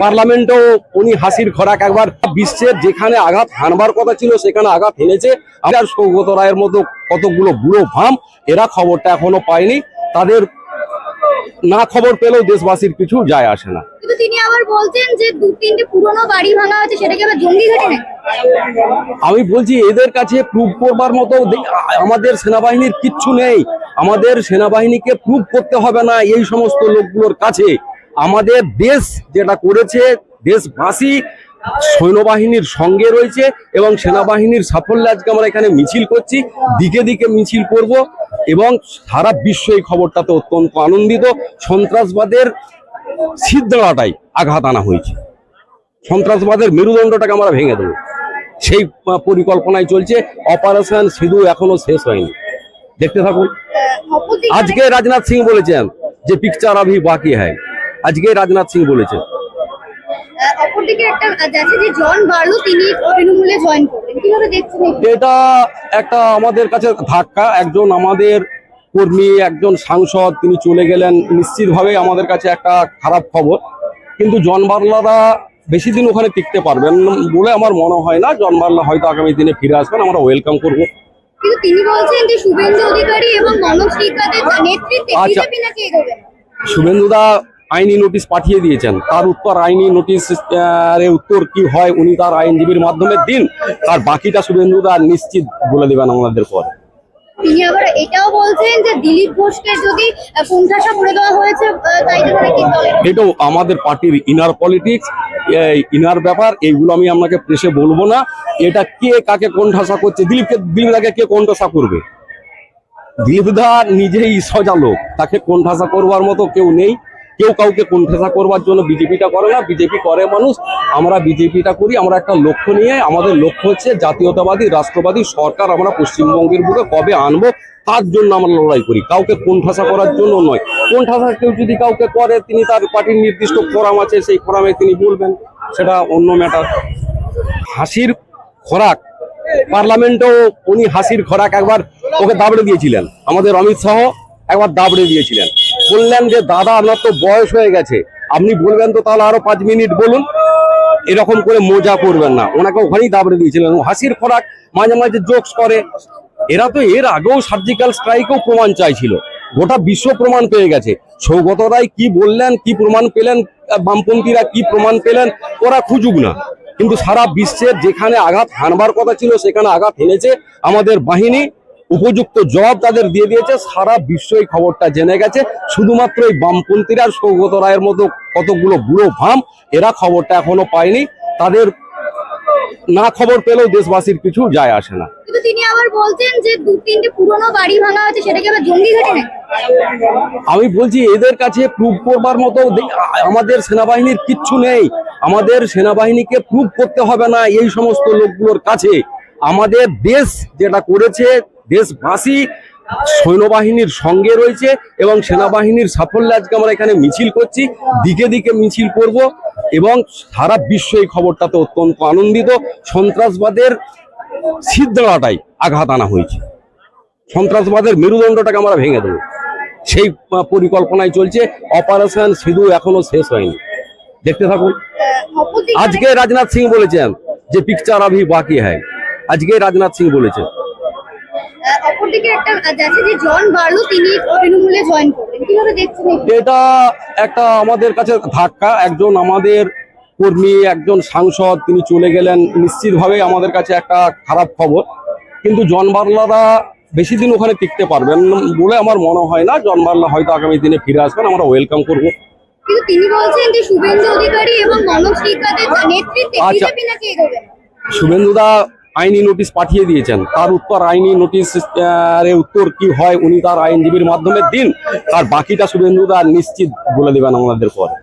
পার্লামেন্টেও উনি হাসির খোরাক একবার বিশ্বের যেখানে আঘাত হানবার কথা ছিল সেখানে আঘাত হেনেছে আর সৌগত রায়ের মতো কতগুলো বুড়ো ভাম এরা খবরটা এখনও পায়নি। তাদের না খবর পেলেও দেশবাসীর কিছু যায় আসে না। কিন্তু তিনি আবার বলছেন যে দু তিনটে পুরনো বাড়ি ভাঙা হয়েছে সেটাকে আবার জঙ্গি ঘটে আমি বলছি এদের কাছে প্রুভ করবার মতো আমাদের সেনাবাহিনীর কিচ্ছু নেই। আমাদের সেনাবাহিনীকে প্রুভ করতে হবে না এই সমস্ত লোকগুলোর কাছে। আমাদের দেশ যেটা করেছে দেশবাসী সৈন্যবাহিনীর সঙ্গে রয়েছে এবং সেনাবাহিনীর সাফল্য আজকে আমরা এখানে মিছিল করছি। দিকে দিকে মিছিল করব এবং সারা বিশ্ব এই খবরটাতে অত্যন্ত আনন্দিত। সন্ত্রাসবাদের সিদ্ধড়াটাই আঘাত আনা হয়েছে। সন্ত্রাসবাদের মেরুদণ্ডটাকে আমরা ভেঙে দেবো। সেই পরিকল্পনায় চলছে। অপারেশন সিধু এখনও শেষ হয়নি। দেখতে থাকুন। আজকে রাজনাথ সিং বলেছেন যে পিকচার আভি বাকি হ্যায়। আজকে রাজনাথ সিং বলেছেন। অপরদিকে একটা আছে যে জন বার্লো তিনি তৃণমূলে জয়েন করলেন। কীভাবে দেখছেন এটা একটা আমাদের কাছে ধাক্কা। একজন আমাদের কর্মী একজন সাংসদ তিনি চলে গেলেন নিশ্চিতভাবে আমাদের কাছে একটা খারাপ খবর। কিন্তু জন বার্লারা বেশি দিন ওখানে টিকতে পারবেন বলে আমার মনে হয় না। জন বার্লা হয়তো আগামী দিনে ফিরে আসবেন আমরা ওয়েলকাম করব। কিন্তু তিনি বলছেন যে শুভেন্দু অধিকারী এবং মনোজ নেতৃত্বে আচ্ছা। বিজেপি নাকি এগোবে শুভেন্দুদা আইনি নোটিশ পাঠিয়ে দিয়েছেন। তার উত্তর আইনি নোটিশ উত্তর কি হয় উনি তার আইনজীবীর মাধ্যমে দিন। আর বাকিটা শুভেন্দুদা নিশ্চিত বলে দেবেন আমাদের পরে। তিনি আবার এটাও বলছেন যে দিলীপ ঘোষকে যদি কোণঠাসা করে দেওয়া হয়েছে তাই জন্য নাকি এটাও আমাদের পার্টির ইনার পলিটিক্স ইনার ব্যাপার এইগুলো আমি আপনাকে প্রেসে বলব না। এটা কে কাকে কোণঠাসা করছে দিলীপকে দিলীপদাকে কে কোণঠাসা করবে? দিলীপদা নিজেই সজা লোক তাকে কোণঠাসা করবার মতো কেউ নেই। কেউ কাউকে কোণঠাসা করবার জন্য বিজেপিটা করে না, বিজেপি করে মানুষ। আমরা বিজেপিটা করি, আমরা একটা লক্ষ্য নিয়ে আমাদের লক্ষ্য হচ্ছে জাতীয়তাবাদী, রাষ্ট্রবাদী সরকার আমরা পশ্চিমবঙ্গের বুকে কবে আনব, তার জন্য আমরা লড়াই করি। কাউকে কোণঠাসা করার জন্য নয়। কোণঠাসা কেউ যদি কাউকে করে, তিনি তার পার্টির নির্দিষ্ট ফোরাম আছে, সেই ফোরামে তিনি বলবেন, সেটা অন্য ম্যাটার। হাসির খোরাক, পার্লামেন্টেও উনি হাসির খোরাক একবার ওকে দাবড়ে দিয়েছিলেন। আমাদের অমিত শাহ একবার দাবড়ে দিয়েছিলেন। বললেন যে, দাদা, আপনার তো বয়স হয়ে গেছে। আপনি বলবেন তো তাহলে আরও পাঁচ মিনিট বলুন। এরকম করে মজা করবেন না। ওনাকে ওখানেই দাবড়ে দিয়েছিলেন। হাসির খোরাক, মাঝে মাঝে জোকস করে। এরা তো এর আগেও সার্জিক্যাল স্ট্রাইকেও প্রমাণ চাইছিল। গোটা বিশ্ব প্রমাণ পেয়ে গেছে। সৌগত রায় কি বললেন, কি প্রমাণ পেলেন বামপন্থীরা কি প্রমাণ পেলেন, ওরা খুঁজুক না। কিন্তু সারা বিশ্বের যেখানে আঘাত হানবার কথা ছিল, সেখানে আঘাত হেনেছে আমাদের বাহিনী। উপযুক্ত জবাব তাদের দিয়ে দিয়েছে। সারা বিশ্ব এই খবরটা জেনে গেছে। শুধুমাত্র এই বামপন্থীরা আর সৌগত রায়ের মতো কতগুলো বুড়ো ভাম এরা খবরটা এখনও পায়নি। তাদের না খবর পেলেও দেশবাসীর কিছু যায় আসে না। কিন্তু তিনি আবার বলছেন যে দু তিনটে পুরনো বাড়ি ভাঙা হয়েছে সেটাকে আবার জঙ্গি ঘটে আমি বলছি এদের কাছে প্রুভ করবার মতো আমাদের সেনাবাহিনীর কিচ্ছু নেই। আমাদের সেনাবাহিনীকে প্রুভ করতে হবে না এই সমস্ত লোকগুলোর কাছে। আমাদের দেশ যেটা করেছে দেশবাসী সৈন্যবাহিনীর সঙ্গে রয়েছে এবং সেনাবাহিনীর সাফল্য আজকে আমরা এখানে মিছিল করছি। দিকে দিকে মিছিল করব এবং সারা বিশ্ব এই খবরটাতে অত্যন্ত আনন্দিত। সন্ত্রাসবাদের সিদ্ধড়াটাই আঘাত আনা হয়েছে। সন্ত্রাসবাদের মেরুদণ্ডটাকে আমরা ভেঙে দেবো। সেই পরিকল্পনায় চলছে। অপারেশন সিধু এখনও শেষ হয়নি। দেখতে থাকুন। আজকে রাজনাথ সিং বলেছেন যে পিকচার আভি বাকি হ্যায়। আজকে রাজনাথ সিং বলেছেন। অপরদিকে একটা আছে যে জন বার্লো তিনি তৃণমূলে জয়েন করলেন। কীভাবে দেখছেন এটা একটা আমাদের কাছে ধাক্কা। একজন আমাদের কর্মী একজন সাংসদ তিনি চলে গেলেন। নিশ্চিতভাবে আমাদের কাছে একটা খারাপ খবর। কিন্তু জন বার্লারা বেশি দিন ওখানে টিকতে পারবেন বলে আমার মনে হয় না। জন বার্লা হয়তো আগামী দিনে ফিরে আসবেন আমরা ওয়েলকাম করব। কিন্তু তিনি বলছেন যে শুভেন্দু অধিকারী এবং মনোজ নেতৃত্বে আচ্ছা। বিজেপি নাকি শুভেন্দুদা আইনি নোটিশ পাঠিয়ে দিয়েছেন। তার উত্তর আইনি নোটিশ উত্তর কি হয় উনি তার আইনজীবীর মাধ্যমে দিন। আর বাকিটা শুভেন্দুদা নিশ্চিত বলে দেবেন আমাদের পরে।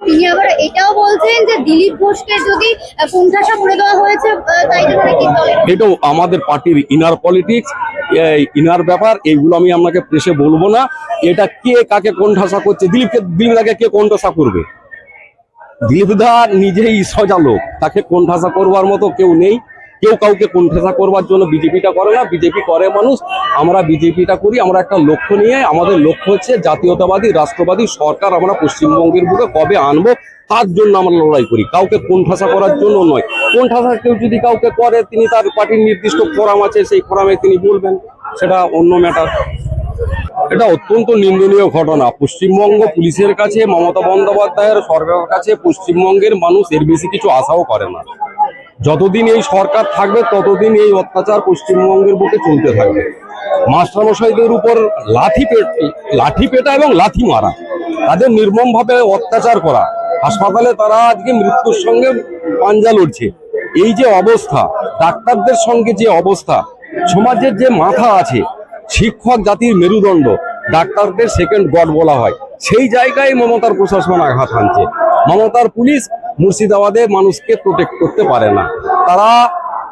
তিনি আবার এটাও বলছেন যে দিলীপ ঘোষকে যদি কোণঠাসা করে দেওয়া হয়েছে তাই জন্য নাকি দলের? এটাও আমাদের পার্টির ইনার পলিটিক্স ইনার ব্যাপার এইগুলো আমি আপনাকে প্রেসে বলব না। এটা কে কাকে কোণঠাসা করছে? দিলীপকে দিলীপদাকে কে কোণঠাসা করবে? দিলীপদা নিজেই সজা লোক তাকে কোণঠাসা করবার মতো কেউ নেই। কেউ কাউকে কোণঠাসা করবার জন্য বিজেপিটা করে না, বিজেপি করে মানুষ। আমরা বিজেপিটা করি, আমরা একটা লক্ষ্য নিয়ে, আমাদের লক্ষ্য হচ্ছে জাতীয়তাবাদী, রাষ্ট্রবাদী সরকার আমরা পশ্চিমবঙ্গের বুকে কবে আনব, তার জন্য আমরা লড়াই করি। কাউকে কোণঠাসা করার জন্য নয়। কোণঠাসা কেউ যদি কাউকে করে, তিনি তার পার্টির নির্দিষ্ট ফোরাম আছে, সেই ফোরামে তিনি বলবেন, সেটা অন্য ম্যাটার। এটা অত্যন্ত নিন্দনীয় ঘটনা। পশ্চিমবঙ্গ পুলিশের কাছে, মমতা বন্দ্যোপাধ্যায়ের সরকারের কাছে, পশ্চিমবঙ্গের মানুষ এর বেশি কিছু আশাও করে না। যতদিন এই সরকার থাকবে, ততদিন এই অত্যাচার পশ্চিমবঙ্গের বুকে চলতে থাকবে। মাস্টারমশাইদের উপর লাঠি লাঠি পেটা এবং লাঠি মারা, তাদের নির্মমভাবে অত্যাচার করা, হাসপাতালে তারা আজকে মৃত্যুর সঙ্গে পাঞ্জা লড়ছে। এই যে অবস্থা, ডাক্তারদের সঙ্গে যে অবস্থা, সমাজের যে মাথা আছে, শিক্ষক জাতির মেরুদণ্ড, ডাক্তারদের সেকেন্ড গড বলা হয়, সেই জায়গায় মমতার প্রশাসন আঘাত হানছে। মমতার পুলিশ মুর্শিদাবাদে মানুষকে প্রোটেক্ট করতে পারে না। তারা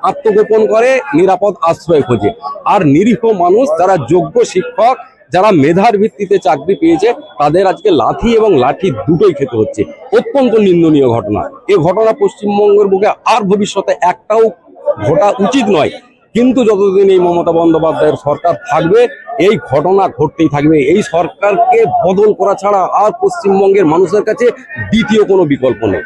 আত্মগোপন করে, নিরাপদ আশ্রয় খোঁজে। আর নিরীহ মানুষ, যারা যোগ্য শিক্ষক, যারা মেধার ভিত্তিতে চাকরি পেয়েছে, তাদের আজকে লাঠি এবং লাঠি দুটোই খেতে হচ্ছে। অত্যন্ত নিন্দনীয় ঘটনা। এ ঘটনা পশ্চিমবঙ্গের বুকে আর ভবিষ্যতে একটাও ঘটা উচিত নয়। কিন্তু যতদিন এই মমতা বন্দ্যোপাধ্যায়ের সরকার থাকবে এই ঘটনা ঘটতেই থাকবে। এই সরকারকে বদল করা ছাড়া আর পশ্চিমবঙ্গের মানুষের কাছে দ্বিতীয় কোনো বিকল্প নেই।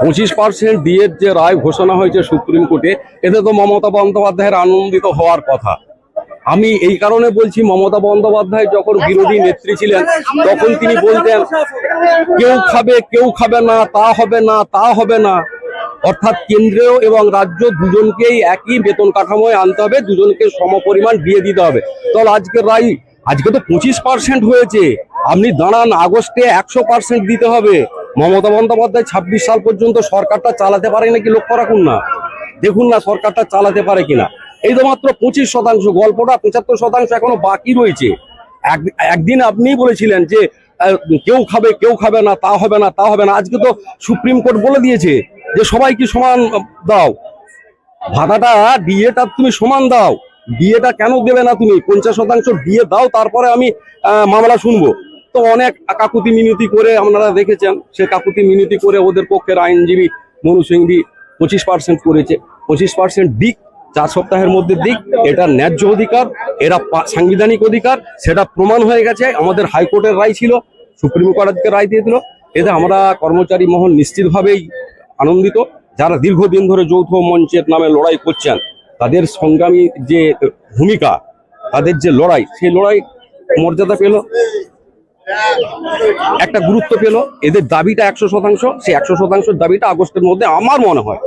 পঁচিশ পার্সেন্ট ডিএর যে রায় ঘোষণা হয়েছে সুপ্রিম কোর্টে এতে তো মমতা বন্দ্যোপাধ্যায়ের আনন্দিত হওয়ার কথা। আমি এই কারণে বলছি, মমতা বন্দ্যোপাধ্যায় যখন বিরোধী নেত্রী ছিলেন, তখন তিনি বলতেন, কেউ খাবে কেউ খাবে না, তা হবে না, তা হবে না। অর্থাৎ কেন্দ্রীয় এবং রাজ্য দুজনকেই একই বেতন কাঠামোয় আনতে হবে, দুজনকে সমপরিমাণ দিয়ে দিতে হবে। তাহলে আজকে রায় আজকে তো পঁচিশ পার্সেন্ট হয়েছে। আপনি দাঁড়ান, আগস্টে একশো পার্সেন্ট দিতে হবে। মমতা বন্দ্যোপাধ্যায় ছাব্বিশ সাল পর্যন্ত সরকারটা চালাতে পারে নাকি, লক্ষ্য রাখুন না। দেখুন না সরকারটা চালাতে পারে কিনা। এই তো মাত্র পঁচিশ শতাংশ, গল্পটা পঁচাত্তর শতাংশ এখনও বাকি রয়েছে। এক- একদিন আপনিই বলেছিলেন যে কেউ খাবে কেউ খাবে না, তা হবে না, তা হবে না। আজকে তো সুপ্রিম কোর্ট বলে দিয়েছে যে সবাইকে সমান দাও? ভাতাটা ডিএটা তুমি সমান দাও। ডিএটা কেন দেবে না তুমি? পঞ্চাশ শতাংশ ডিএ দাও, তারপরে আমি মামলা শুনব। তো অনেক কাকুতি মিনতি করে আপনারা দেখেছেন, সে কাকুতি মিনতি করে ওদের পক্ষের আইনজীবী মনু সিংভি পঁচিশ পার্সেন্ট করেছে। পঁচিশ পার্সেন্ট দিক চার সপ্তাহের মধ্যে দিক, এটা ন্যায্য অধিকার, এরা সাংবিধানিক অধিকার, সেটা প্রমাণ হয়ে গেছে। আমাদের হাইকোর্টের রায় ছিল, সুপ্রিম কোর্ট আজকে রায় দিয়ে দিল এতে আমরা কর্মচারী মহল নিশ্চিতভাবেই আনন্দিত। যারা দীর্ঘদিন ধরে যৌথ মঞ্চের নামে লড়াই করছেন, তাদের সংগ্রামী যে ভূমিকা, তাদের যে লড়াই, সেই লড়াই মর্যাদা পেল, একটা গুরুত্ব পেল। এদের দাবিটা একশো শতাংশ, সেই একশো শতাংশের দাবিটা আগস্টের মধ্যে আমার মনে হয়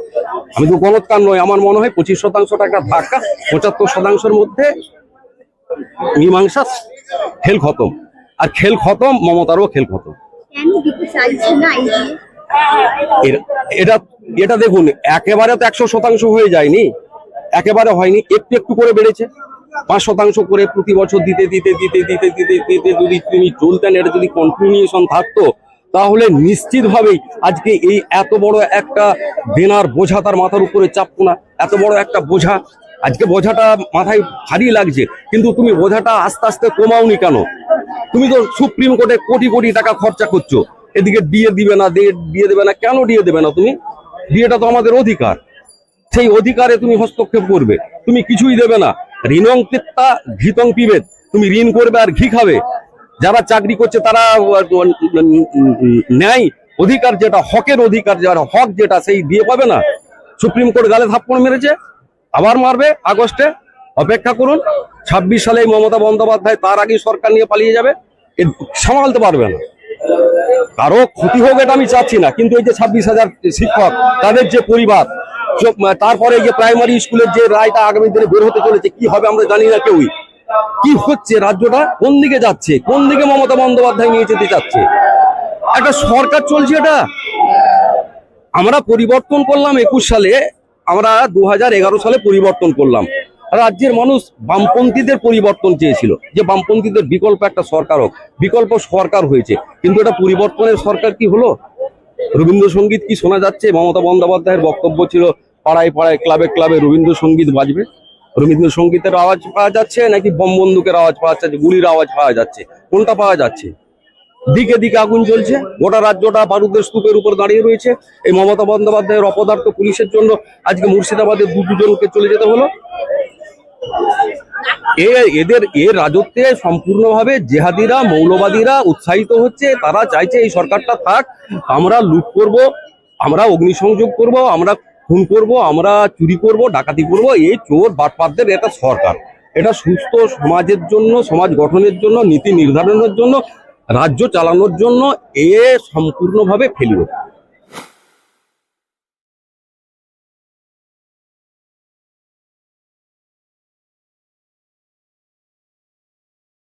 আমি তো গণৎকার নয় আমার মনে হয় পঁচিশ শতাংশটা একটা ধাক্কা পঁচাত্তর শতাংশের মধ্যে মীমাংসা খেল খতম। আর খেল খতম মমতারও খেল খতম। এটা এটা দেখুন একেবারে তো একশো শতাংশ হয়ে যায়নি। একেবারে হয়নি একটু একটু করে বেড়েছে। পাঁচ শতাংশ করে প্রতি বছর দিতে দিতে দিতে দিতে দিতে দিতে যদি তিনি চলতেন এটা যদি কন্টিনিউশন থাকতো তাহলে নিশ্চিতভাবেই আজকে এই এত বড় একটা দেনার বোঝা তার মাথার উপরে চাপতো না। এত বড় একটা বোঝা। আজকে বোঝাটা মাথায় ভারী লাগছে। কিন্তু তুমি বোঝাটা আস্তে আস্তে কমাওনি কেন? তুমি তো সুপ্রিম কোর্টে কোটি কোটি টাকা খরচা করছ। এদিকে দিয়ে দিবে না, দিয়ে দেবে না। কেন দিয়ে দেবে না তুমি? বিয়েটা তো আমাদের অধিকার। সেই অধিকারে তুমি হস্তক্ষেপ করবে। তুমি কিছুই দেবে না। ঋণং তেত্তা ঘিতং পিবেদ তুমি ঋণ করবে আর ঘি খাবে। যারা চাকরি করছে তারা ন্যায় অধিকার যেটা, হকের অধিকার যারা হক যেটা সেই দিয়ে পাবে না। সুপ্রিম কোর্ট গালে থাপ্পড় মেরেছে, আবার মারবে আগস্টে। অপেক্ষা করুন, ছাব্বিশ সালে মমতা বন্দ্যোপাধ্যায় তার আগেই সরকার নিয়ে পালিয়ে যাবে সামালতে পারবে না। কারও ক্ষতি হোক এটা আমি চাচ্ছি না, কিন্তু এই যে ছাব্বিশ হাজার শিক্ষক, তাদের যে পরিবার তারপরে এই যে প্রাইমারি স্কুলের যে রায়টা আগামী দিনে বের হতে চলেছে, কি হবে আমরা জানি না কেউই। কি হচ্ছে রাজ্যটা? কোন দিকে যাচ্ছে? কোন দিকে মমতা বন্দ্যোপাধ্যায় নিয়ে যেতে চাচ্ছে? একটা সরকার চলছে এটা। আমরা পরিবর্তন করলাম একুশ সালে, আমরা দু হাজার এগারো সালে পরিবর্তন করলাম। রাজ্যের মানুষ বামপন্থীদের পরিবর্তন চেয়েছিল। যে বামপন্থীদের বিকল্প একটা সরকার হোক, বিকল্প সরকার হয়েছে। কিন্তু এটা পরিবর্তনের সরকার কি হলো? রবীন্দ্রসঙ্গীত কি শোনা যাচ্ছে? মমতা বন্দ্যোপাধ্যায়ের বক্তব্য ছিল, পাড়ায় পাড়ায়, ক্লাবে ক্লাবে রবীন্দ্রসঙ্গীত বাজবে। রবীন্দ্রসঙ্গীতের আওয়াজ পাওয়া যাচ্ছে নাকি বম বন্দুকের আওয়াজ পাওয়া যাচ্ছে, গুলির আওয়াজ পাওয়া যাচ্ছে? কোনটা পাওয়া যাচ্ছে? দিকে দিকে আগুন জ্বলছে, গোটা রাজ্যটা বারুদের স্তূপের উপর দাঁড়িয়ে রয়েছে। এই মমতা বন্দ্যোপাধ্যায়ের অপদার্থ পুলিশের জন্য আজকে মুর্শিদাবাদের দু দুজনকে চলে যেতে হলো। এ এদের এর রাজত্বে সম্পূর্ণভাবে জেহাদিরা, মৌলবাদীরা উৎসাহিত হচ্ছে, তারা চাইছে এই সরকারটা থাক, আমরা লুট করব, আমরা অগ্নিসংযোগ করব, আমরা খুন করব, আমরা চুরি করব, ডাকাতি করব, এই চোর বাটপাতদের এটা সরকার। এটা সুস্থ সমাজের জন্য, সমাজ গঠনের জন্য, নীতি নির্ধারণের জন্য, রাজ্য চালানোর জন্য এ সম্পূর্ণভাবে ফেলিও